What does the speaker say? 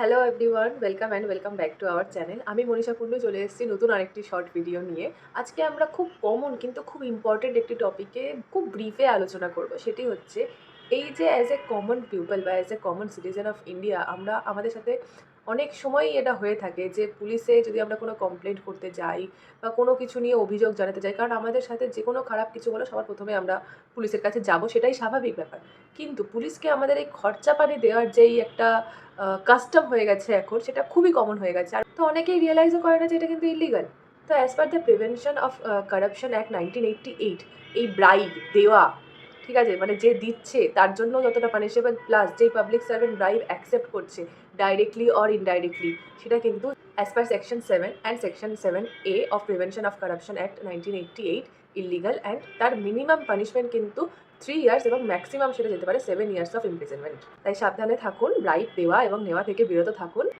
Hello everyone welcome and welcome back to our channel আমি মনীষা কুণ্ডু চলে এসেছি নতুন আরেকটি শর্ট ভিডিও নিয়ে। আজকে আমরা খুব কমন কিন্তু খুব ইম্পর্টেন্ট একটি টপিকে খুব ব্রিফে আলোচনা করব। সেটি হচ্ছে, এই যে অ্যাজ এ কমন পিপল বা as a common citizen of India আমরা আমাদের সাথে অনেক সময়ই এটা হয়ে থাকে যে পুলিশে যদি আমরা কোনো কমপ্লেন্ট করতে যাই বা কোনো কিছু নিয়ে অভিযোগ জানাতে যাই, কারণ আমাদের সাথে যে কোনো খারাপ কিছু হলো সবার প্রথমে আমরা পুলিশের কাছে যাব, সেটাই স্বাভাবিক ব্যাপার। কিন্তু পুলিশকে আমাদের এই খরচা পানি দেওয়ার যেই একটা কাস্টম হয়ে গেছে এখন, সেটা খুবই কমন হয়ে গেছে। আর তো অনেকেই রিয়েলাইজও করে না যে এটা কিন্তু ইলিগাল তো as per the prevention of corruption act nineteen eighty eight এই ব্রাইব দেওয়া ঠিক আছে মানে যে দিচ্ছে, তার জন্য যতটা পানিশেবল প্লাস যেই পাবলিক সার্ভেন্ট ব্রাইব অ্যাকসেপ্ট করছে ডাইরেক্টলি অর ইনডাইরেক্টলি সেটা কিন্তু as per section seven and section seven A of prevention of corruption act nineteen eighty eight illegal and তার মিনিমাম পানিশমেন্ট কিন্তু থ্রি ইয়ার্স এবং maximum সেটা যেতে পারে সেভেন ইয়ার্স অফ ইমপ্রিজনমেন্ট তাই সাবধানে থাকুন ব্রাইব দেওয়া এবং নেওয়া থেকে বিরত থাকুন।